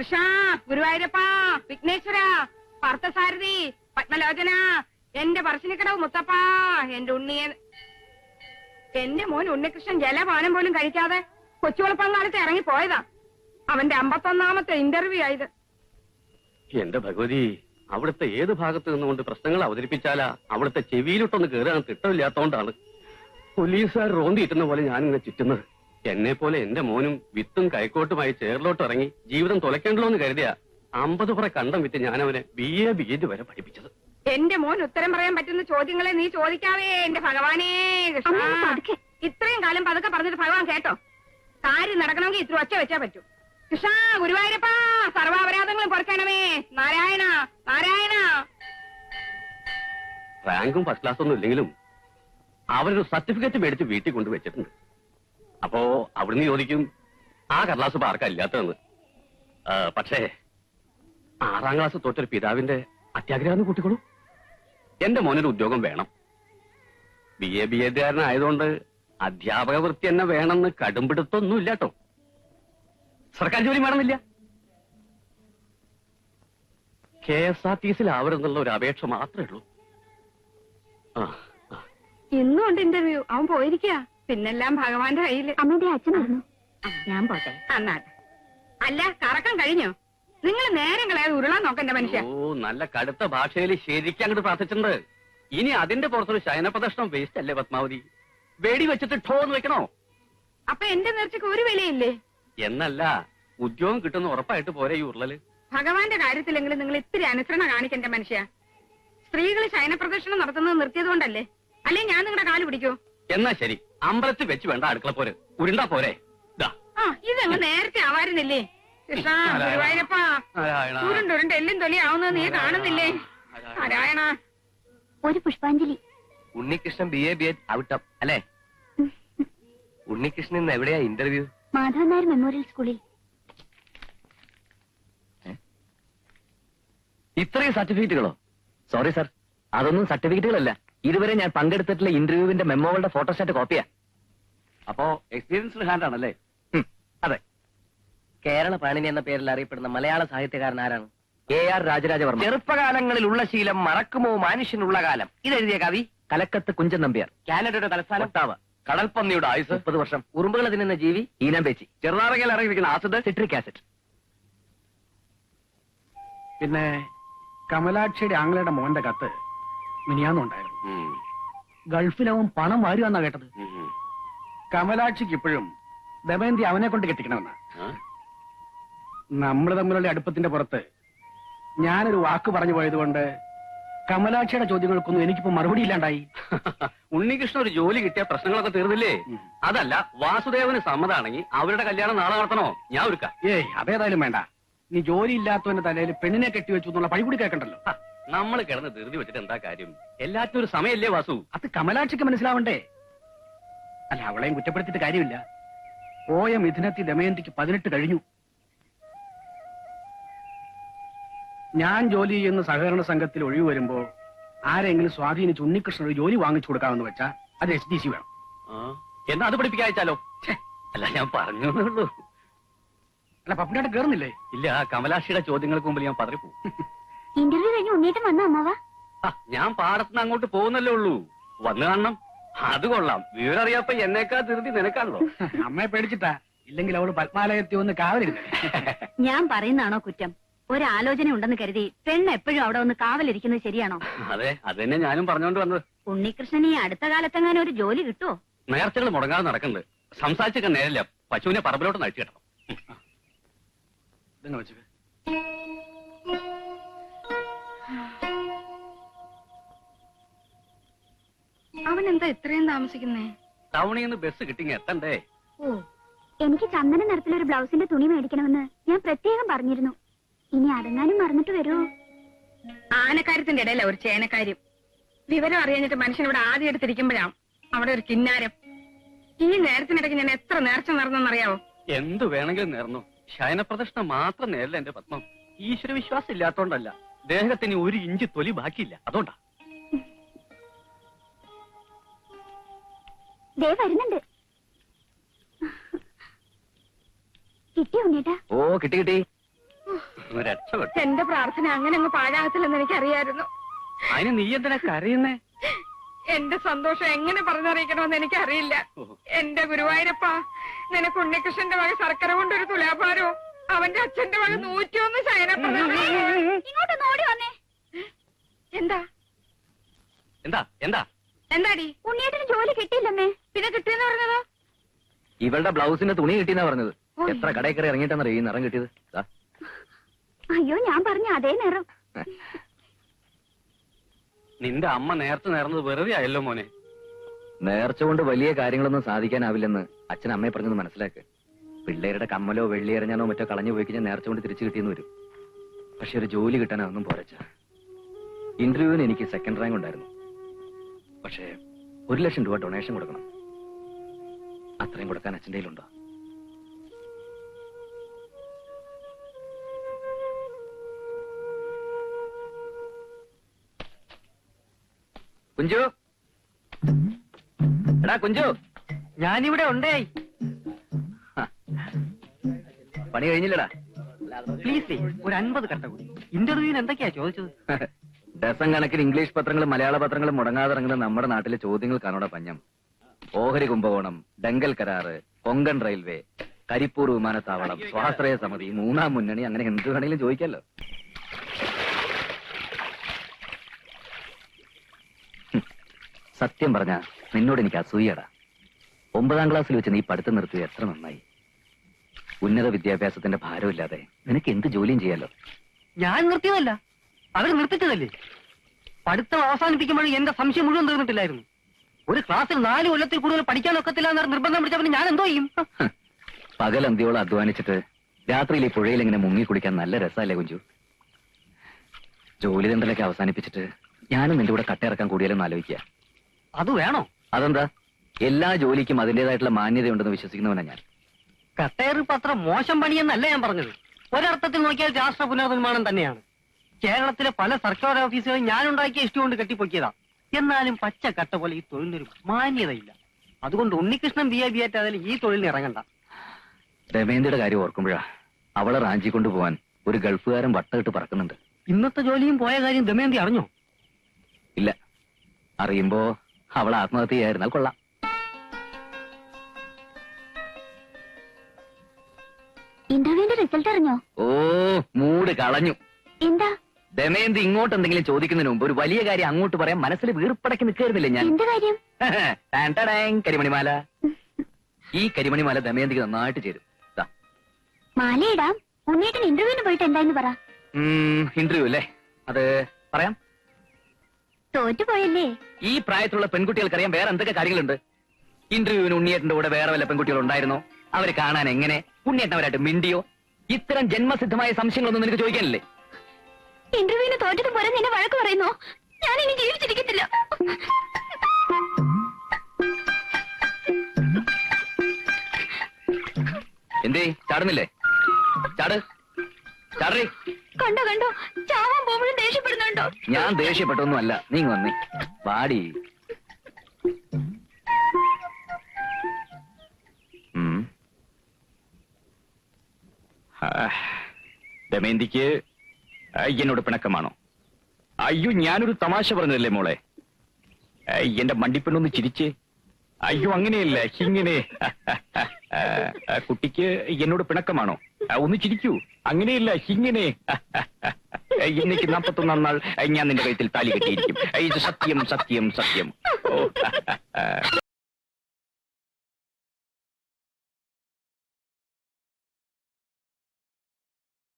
കൃഷ്ണ ഗുരുവായൂരപ്പ വിഘ്നേശ്വര പാർത്ഥസാരഥി പത്മലോചന എന്റെ പറശ്ശിനിക്കടവ് മുത്തപ്പ എന്റെ ഉണ്ണിയെ എന്റെ മോൻ ഉണ്ണികൃഷ്ണൻ ജലപാനം പോലും കഴിക്കാതെ കൊച്ചുവളപ്പങ്കാലത്ത് ഇറങ്ങി പോയതാ. അവന്റെ അമ്പത്തൊന്നാമത്തെ ഇന്റർവ്യൂ ആയത് എന്റെ ഭഗവതി അവിടുത്തെ ഏത് ഭാഗത്ത് നിന്നുകൊണ്ട് പ്രശ്നങ്ങൾ അവതരിപ്പിച്ചാലാ അവിടുത്തെ ചെവിയിലിട്ടൊന്ന് കയറാൻ തിട്ടമില്ലാത്തോണ്ടാണ്. പോലീസുകാർ റോന്തിയിട്ടുന്ന പോലെ ഞാനിങ്ങനെ ചുറ്റുന്നത്. എന്നെ പോലെ എന്റെ മോനും വിത്തും കൈക്കോട്ടുമായി ചേറിലോട്ട് ഇറങ്ങി ജീവിതം തുലയ്ക്കണ്ടല്ലോ എന്ന് കരുതിയ അമ്പത് പുറ കണ്ടം വിറ്റ് ഞാനവനെ ബി എ ബി എഡ് വരെ പഠിപ്പിച്ചത്. എന്റെ മോൻ ഉത്തരം പറയാൻ പറ്റുന്ന ചോദ്യങ്ങളെ നീ ചോദിക്കാവേ എന്റെ ഭഗവാനേ. കൃഷ്ണ. ഇത്രയും കാലം പതുക്കെ പറഞ്ഞിട്ട് ഭഗവാൻ കേട്ടോ. കാര്യം നടക്കണമെങ്കിൽ ഇത്ര ഒച്ച വെച്ചാ പറ്റൂ. കൃഷാ ഗുരുവായൂരപ്പ സർവാപരാധങ്ങളും കുറയ്ക്കണമേ നാരായണ നാരായണ. റാങ്കും ഫസ്റ്റ് ക്ലാസ് ഒന്നും ഇല്ലെങ്കിലും അവരൊരു സർട്ടിഫിക്കറ്റ് മേടിച്ച് വീട്ടിൽ കൊണ്ടുവച്ചിട്ടുണ്ട്. അപ്പോ അവിടുന്ന് ചോദിക്കും ആ കടലാസ് ഇപ്പൊ ആർക്കാ ഇല്ലാത്തതെന്ന് പക്ഷേ ആറാം ക്ലാസ് തൊട്ടൊരു പിതാവിന്റെ അത്യാഗ്രഹം കൂട്ടിക്കോളൂ എന്റെ മോനൊരു ഉദ്യോഗം വേണം. ബി എ ബി എഡുകാരനായതുകൊണ്ട് അധ്യാപക വൃത്തി തന്നെ വേണമെന്ന് കടുംപിടുത്തൊന്നുമില്ല കേട്ടോ സർക്കാർ ജോലി വേണമെന്നില്ല. കെ എസ് ആർ ടി സിയിലാവരുന്നുള്ള ഒരു അപേക്ഷ മാത്രമേ ഉള്ളൂ. ആ ആ. ഇന്നും ഇന്റർവ്യൂ അവൻ പോയിരിക്കുക പിന്നെല്ലാം ഭഗവാന്റെ കയ്യിൽ. അമ്മയുടെ അച്ഛൻ വരുന്നു ഞാൻ പോട്ടെ. അന്നാട്ടെ അല്ല കറക്കം കഴിഞ്ഞോ? നിങ്ങൾ നേരം കളയാതെ ഉരുളാൻ നോക്കണ്ട മനുഷ്യ. ഓ നല്ല കടുത്ത ഭാഷയിൽ ശരിക്കും അങ്ങോട്ട് പ്രാർത്ഥിച്ചിട്ടുണ്ട്. ഇനി അതിന്റെ പുറത്തൊരു ശയനപ്രദർശനം വേസ്റ്റ് അല്ലേ പത്മാവതി? വെടി വെച്ചിട്ട് ഠോ എന്ന് വെക്കണോ? അപ്പൊ എന്റെ നേർച്ചക്ക് ഒരു വിലയില്ലേ? എന്നല്ല ഉദ്യോഗം കിട്ടുന്ന ഉറപ്പായിട്ട് പോരെ ഈ ഉരുളൽ. ഭഗവാന്റെ കാര്യത്തിലെങ്കിലും നിങ്ങൾ ഇത്തിരി അനുസരണ കാണിക്കണ്ട മനുഷ്യ. സ്ത്രീകൾ ശയനപ്രദർശനം നടത്തുന്നത് നിർത്തിയത് കൊണ്ടല്ലേ? അല്ലെ ഞാൻ നിങ്ങളുടെ കാൽ പിടിക്കോ? എന്നാ ശരി. അമ്പലത്തിൽ വെച്ച് വേണ്ട അടുക്കള പോരെ. ഉരുണ്ടാ പോരെ. ദാ. ആ ഇതങ്ങ് നേരത്തെ ആവാരുന്നില്ലേ? കൃഷ്ണ ഗുരുവായൂരപ്പ. ഉരുണ്ടുരുണ്ട് എല്ലും തൊലിയാവുന്നത് നീ കാണുന്നില്ലേ? നാരായണ. ഒരു പുഷ്പാഞ്ജലി. Unnikrishnan B A B A out. അല്ലേ? ഉണ്ണികൃഷ്ണൻ ഇന്ന് എവിടെയാ ഇന്റർവ്യൂ മാധവൻ നായർ മെമ്മോറിയൽ സ്കൂളിൽ ഇത്രയും സർട്ടിഫിക്കറ്റുകളോ സോറി സർ അതൊന്നും സർട്ടിഫിക്കറ്റുകളല്ല ഇതുവരെ ഞാൻ പങ്കെടുത്തിട്ടുള്ള ഇന്റർവ്യൂവിന്റെ മെമ്മോകളുടെ ഫോട്ടോസ്റ്റാറ്റ് കോപ്പിയാ. അപ്പോ എക്സ്പീരിയൻസ്ഡ് ഹാൻഡ് ആണല്ലേ അതെ. കേരള പാണിനി എന്ന പേരിൽ അറിയപ്പെടുന്ന മലയാള സാഹിത്യകാരൻ ആരാണ്? K R Raja Raja Varma. ചെറുപ്പകാലങ്ങളിലുള്ള ശീലം മറക്കുമോ മനുഷ്യനുള്ള കാലം? ഇതെഴുതിയ കവി? കലക്കത്ത് കുഞ്ചൻ നമ്പ്യാർ. കാനഡയുടെ തലസ്ഥാനം? ഒട്ടാവ കടൽപ്പന്നിയുടെ ആയുസ്? മുപ്പത് വർഷം. ഉറുമ്പുകൾ തിന്നുന്ന ജീവി? ഈനം പേച്ചി ചെറുനാറകയിൽ ഇറങ്ങിയിരിക്കുന്ന ആസിഡ്? Citric acid. പിന്നെ കമലാക്ഷിയുടെ ആംഗ്ലയുടെ മോന്റെ കത്ത് മിനിയാന്നുണ്ടായിരുന്നു. ഗൾഫിലവൻ പണം വാരുവാന്നാ കേട്ടത്. കമലാക്ഷിക്ക് ഇപ്പോഴും ദമയന്തി അവനെ കൊണ്ട് കെട്ടിക്കണമെന്നാ. നമ്മൾ നമ്മൾ തമ്മിലുള്ള അടുപ്പത്തിന്റെ പുറത്ത് ഞാനൊരു വാക്ക് പറഞ്ഞു പോയതുകൊണ്ട് കമലാക്ഷിയുടെ ചോദ്യങ്ങൾക്കൊന്നും എനിക്കിപ്പോ മറുപടി ഇല്ലാണ്ടായി. ഉണ്ണികൃഷ്ണ ഒരു ജോലി കിട്ടിയ പ്രശ്നങ്ങളൊക്കെ തീർന്നില്ലേ? അതല്ല വാസുദേവന് സമ്മതാണെങ്കിൽ അവരുടെ കല്യാണം നാളെ നടത്തണോ? ഞാൻ ഒരുക്കാം. ഏയ് അതേതായാലും വേണ്ട. നീ ജോലി ഇല്ലാത്തവന്റെ തലയിൽ പെണ്ണിനെ കെട്ടിവെച്ചു എന്നുള്ള പഴി കൂടി കേൾക്കണ്ടല്ലോ. നമ്മൾ കിടന്ന് ധൃതി വെച്ചിട്ട് എന്താ കാര്യം? എല്ലാത്തിനും ഒരു സമയമല്ലേ വാസു. അത് കമലാക്ഷിക്ക് മനസ്സിലാവണ്ടേ? അല്ല അവളെയും കുറ്റപ്പെടുത്തിയിട്ട് കാര്യമില്ല. പോയ മിഥുനത്തിൽ ദമയന്തിക്ക് പതിനെട്ട് കഴിഞ്ഞു. ഞാൻ ജോലി ചെയ്യുന്ന സഹകരണ സംഘത്തിൽ ഒഴിവ് വരുമ്പോ ആരെങ്കിലും സ്വാധീനിച്ച് ഉണ്ണികൃഷ്ണൻ ഒരു ജോലി വാങ്ങിച്ചു കൊടുക്കാമെന്ന് വെച്ചാ അത് എസ് ഡി സി വേണം. എന്നാ അത് പഠിപ്പിക്കാച്ചാലോ? അല്ല ഞാൻ പറഞ്ഞു അല്ല പപ്പിനായിട്ട് കേറുന്നില്ലേ? ഇല്ല കമലാക്ഷിയുടെ ചോദ്യങ്ങൾക്ക് മുമ്പിൽ ഞാൻ പതറിപ്പോ ഇന്റർവ്യൂ കഴിഞ്ഞ് ഉണ്ണീട്ടം വന്ന അമ്മാവ? ഞാൻ പാടത്തുനിന്ന് അങ്ങോട്ട് പോകുന്നല്ലേ ഉള്ളൂ. വന്നു കാണണം. അത് കൊള്ളാം. വിവരം അറിയാപ്പ എന്നേക്കാ ധൃതി നിനക്കാണല്ലോ. അമ്മയെ പേടിച്ചിട്ടാ. ഇല്ലെങ്കിൽ അവൾ പത്മാലയത്തിൽ ഒന്ന് കാവലിരുന്നേ. ഞാൻ പറയുന്നതാണോ കുറ്റം? ഒരാലോചന ഉണ്ടെന്ന് കരുതി പെണ്ണ് എപ്പോഴും അവിടെ ഒന്ന് കാവലിരിക്കുന്നത് ശരിയാണോ? അതെ അത് തന്നെ ഞാനും പറഞ്ഞോണ്ട് വന്നത്. ഉണ്ണികൃഷ്ണൻ ഈ അടുത്ത കാലത്തെങ്ങാനും ഒരു ജോലി കിട്ടുമോ നേർച്ചകൾ മുടങ്ങാതെ നടക്കുന്നുണ്ട് സംസാരിച്ചൊക്കെ നേരില്ല. പശുവിനെ പറമ്പിലോട്ട് നഴിച്ചു കിട്ടണം. നിങ്ങൾ അവൻ എന്താ ഇത്രയും താമസിക്കുന്നേ? ടൗണിൽ നിന്ന് ബസ് കിട്ടിങ് എത്തണ്ടേ? ഓ എനിക്ക് ചന്ദന നിറത്തിലൊരു ബ്ലൗസിന്റെ തുണി മേടിക്കണമെന്ന് ഞാൻ പ്രത്യേകം പറഞ്ഞിരുന്നു. ഇനി അടങ്ങാനും മറന്നിട്ട് വരുമോ ആനക്കാര്യത്തിന്റെ ഇടയില ഒരു ചേനക്കാര്യം. വിവരം അറിയാഞ്ഞിട്ട് മനുഷ്യൻ ഇവിടെ ആദ്യം എടുത്തിരിക്കുമ്പോഴാണ് അവിടെ ഒരു കിന്നാരം. ഈ നേരത്തിനിടയ്ക്ക് ഞാൻ എത്ര നേർച്ച നടന്നെന്നറിയാവോ? എന്തു വേണമെങ്കിലും നേർന്നു. ശയനപ്രദർശനം മാത്രം നേരില്ല എന്റെ പത്മം. ഈശ്വര വിശ്വാസം ഇല്ലാത്തോണ്ടല്ല. ദേഹത്തിന് ഒരു ഇഞ്ച് തൊലി ബാക്കിയില്ല. അതുകൊണ്ടാ. ദേ വരുന്നുണ്ട്. കിട്ടിയോ ഉണ്ണീട്ടാ ഓ കിട്ടി കിട്ടി. രക്ഷപ്പെട്ടു എന്റെ പ്രാർത്ഥന അങ്ങനെ അങ്ങ് പാഴാകത്തില്ലെന്ന് എനിക്കറിയായിരുന്നു. അതിന് നീ എന്തിനാ കരയുന്നേ? എന്റെ സന്തോഷം എങ്ങനെ പറഞ്ഞറിയിക്കണമെന്ന് എനിക്കറിയില്ല. എന്റെ ഗുരുവായൂരപ്പ നിനക്ക് ഉണ്ണികൃഷ്ണന്റെ വക ശർക്കര കൊണ്ടൊരു തുലാഭാരോ അവന്റെ അച്ഛന്റെ വക നൂറ്റിയൊന്ന് ഓടി എന്താ? എന്താ? എന്താ? എന്താടി? ഉണ്ണിയേട്ടന് ജോലി കിട്ടിയില്ലമ്മേ പിന്നെ കിട്ടിയെന്ന് പറഞ്ഞതോ? ഇവളുടെ ബ്ലൗസിന്റെ തുണി കിട്ടിയെന്നാ പറഞ്ഞത്. എത്ര കടയിൽ കയറി ഇറങ്ങിയിട്ടാണ് ഈ നിറം കിട്ടിയത്. അയ്യോ ഞാൻ പറഞ്ഞ അതേ നിറം. നിന്റെ അമ്മ നേരത്തെ നേർന്നത് വെറുതെ ആയല്ലോ മോനെ. നേർച്ച കൊണ്ട് വലിയ കാര്യങ്ങളൊന്നും സാധിക്കാനാവില്ലെന്ന് അച്ഛൻ അമ്മയെ പറഞ്ഞത് മനസ്സിലാക്ക്. പിള്ളേരുടെ കമ്മലോ വെള്ളി എറിഞ്ഞാനോ മറ്റോ കളഞ്ഞു പോയി കഴിഞ്ഞാൽ നേർച്ച കൊണ്ട് തിരിച്ചു കിട്ടിയെന്ന് വരും. പക്ഷെ ഒരു ജോലി കിട്ടാനൊന്നും പോരച്ച. ഇന്റർവ്യൂവിന് എനിക്ക് സെക്കൻഡ് റാങ്ക് ഉണ്ടായിരുന്നു. പക്ഷേ ഒരു ലക്ഷം രൂപ ഡൊണേഷൻ കൊടുക്കണം. അത്രയും കൊടുക്കാൻ അച്ഛന്റെ കയ്യിലുണ്ടോ? കുഞ്ചു? എടാ കുഞ്ചു ഞാനിവിടെ ഉണ്ടേ. പണി കഴിഞ്ഞില്ലടാ. പ്ലീസ് ഒരു അൻപത് കട്ട കൂടി. ഇന്റർവ്യൂവിന് എന്തൊക്കെയാ ചോദിച്ചത്? ഡസൻ കണക്കിന് ഇംഗ്ലീഷ് പത്രങ്ങളും മലയാള പത്രങ്ങളും മുടങ്ങാതെ ഇറങ്ങുന്ന നമ്മുടെ നാട്ടിലെ ചോദ്യങ്ങൾ കാണോടെ പഞ്ഞം. ഓഹരി കുംഭകോണം ഡെങ്കൽ കരാറ് കൊങ്കൺ റെയിൽവേ കരിപ്പൂർ വിമാനത്താവളം സ്വാശ്രയ സമിതി മൂന്നാം മുന്നണി അങ്ങനെ എന്ത് വേണമെങ്കിലും ചോദിക്കല്ലോ. സത്യം പറഞ്ഞ നിന്നോട് എനിക്ക് അസൂയടാ. ഒമ്പതാം ക്ലാസ്സിൽ വെച്ച് നീ പഠിത്തം നിർത്തിയത് എത്ര നന്നായി. ഉന്നത വിദ്യാഭ്യാസത്തിന്റെ ഭാരമില്ലാതെ നിനക്ക് എന്ത് ജോലിയും ചെയ്യാലോ? ഞാൻ നിർത്തിയതല്ല. അവർ നിർത്തിച്ചതല്ലേ? പഠിത്തം അവസാനിപ്പിക്കുമ്പോഴും എന്റെ സംശയം മുഴുവൻ തീർന്നിട്ടില്ലായിരുന്നു. ഒരു ക്ലാസ്സിൽ നാല് കൊല്ലത്തിൽ കൂടുതൽ പഠിക്കാൻ ഒക്കത്തില്ല എന്ന് നിർബന്ധം പിടിച്ചാൽ ഞാൻ എന്തോ ചെയ്യും? പകൽ അന്തിയോളം അധ്വാനിച്ചിട്ട് രാത്രിയിൽ ഈ പുഴയിൽ ഇങ്ങനെ മുങ്ങി കുടിക്കാൻ നല്ല രസമല്ലേ കുഞ്ചു? ജോലി തണ്ടലൊക്കെ അവസാനിപ്പിച്ചിട്ട് ഞാനും നിന്റെ കൂടെ കട്ടയിറക്കാൻ കൂടിയാലും ആലോചിക്കുക അത് വേണോ? അതെന്താ? എല്ലാ ജോലിക്കും അതിന്റേതായിട്ടുള്ള മാന്യതയുണ്ടെന്ന് വിശ്വസിക്കുന്നവനാ ഞാൻ. കട്ടയറിപ്പ് അത്ര മോശം പണിയെന്നല്ല ഞാൻ പറഞ്ഞത്. ഒരർത്ഥത്തിൽ നോക്കിയാൽ രാഷ്ട്ര പുനർനിർമ്മാണം തന്നെയാണ്. കേരളത്തിലെ പല സർക്കാർ ഓഫീസുകളും ഞാൻ ഉണ്ടാക്കിയ ഇഷ്ടം കൊണ്ട് കെട്ടിപ്പൊക്കിയതാ. എന്നാലും പച്ച കട്ട പോലെ ഈ തൊഴിലിനൊരു മാന്യതയില്ല. അതുകൊണ്ട് ഉണ്ണികൃഷ്ണൻ ബി എ ബി ആയിട്ടായാലും ഈ തൊഴിലിന് ഇറങ്ങണ്ട. രമേന്ദ്രയുടെ കാര്യം ഓർക്കുമ്പോഴാ അവളെ റാഞ്ചി കൊണ്ടുപോവാൻ ഒരു ഗൾഫുകാരൻ വട്ടമിട്ട് പറക്കുന്നുണ്ട്. ഇന്നത്തെ ജോലിയും പോയ കാര്യം ദമയന്തി അറിഞ്ഞോ? ഇല്ല. അറിയുമ്പോ അവൾ ആത്മഹത്യ ചെയ്യായിരുന്നാൽ കൊള്ളാം. ഇന്റർവ്യൂവിന്റെ റിസൾട്ട് അറിഞ്ഞോ? ഓ മൂട് കളഞ്ഞു. എന്താ? ദമയന്തി ഇങ്ങോട്ട് എന്തെങ്കിലും ചോദിക്കുന്നതിന് മുമ്പ് ഒരു വലിയ കാര്യം അങ്ങോട്ട് പറയാൻ മനസ്സിൽ വീർപ്പടക്കി നിൽക്കായിരുന്നില്ലേ ഞാൻ? എന്ത് കാര്യം? കരിമണിമാല. ഈ കരിമണിമാല ദമയന്തിക്ക് നന്നായിട്ട് ചേരും. മാലയിടാം. ഉണ്ണിയേട്ടൻ ഇന്റർവ്യൂവിന് പോയിട്ട് എന്തായെന്ന് പറ. ഇന്റർവ്യൂ അല്ലേ? അത് പറയാം. തോറ്റുപോയല്ലേ? ഈ പ്രായത്തിലുള്ള പെൺകുട്ടികൾക്കറിയാം വേറെ എന്തൊക്കെ കാര്യങ്ങളുണ്ട്? ഇന്റർവ്യൂവിന് ഉണ്ണിയേട്ടന്റെ കൂടെ വേറെ വല്ല പെൺകുട്ടികൾ ഉണ്ടായിരുന്നോ അവരെ കാണാൻ എങ്ങനെ? ഉണ്ണിയേട്ടൻ അവരായിട്ട് മിണ്ടിയോ? ഇത്തരം ജന്മസിദ്ധമായ സംശയങ്ങളൊന്നും നിനക്ക് ചോദിക്കാനില്ലേ? ഇന്റർവ്യൂവിന് തോറ്റത് പോലെ നിന്നെ വഴക്ക് പറയുന്നു. ഞാൻ ഇനി ജീവിച്ചിരിക്കത്തില്ല. എന്തേ ചാടുന്നില്ലേ? ചാട്. ചാടേ കണ്ടോ കണ്ടോ. ചാവാൻ പോകുമ്പോഴും ദേഷ്യപ്പെടുന്നുണ്ടോ? ഞാൻ ദേഷ്യപ്പെട്ടൊന്നും അല്ല നീ വന്നേ. പാടി ദമയന്തിക്ക് എന്നോട് പിണക്കമാണോ? അയ്യോ ഞാനൊരു തമാശ പറഞ്ഞല്ലേ മോളെ? എന്റെ മണ്ടിപ്പെണ്ണൊന്ന് ചിരിച്ച്. അയ്യോ അങ്ങനെയല്ല ഇങ്ങനെ. കുട്ടിക്ക് എന്നോട് പിണക്കമാണോ? ഒന്ന് ചിരിക്കൂ. അങ്ങനെയല്ല ഇങ്ങനെ. ഇന്നേക്ക് നാപ്പത്തൊന്നാം നാൾ ഞാൻ നിന്റെ കഴുത്തിൽ താലി കെട്ടിയിരിക്കും. സത്യം സത്യം സത്യം. ഓ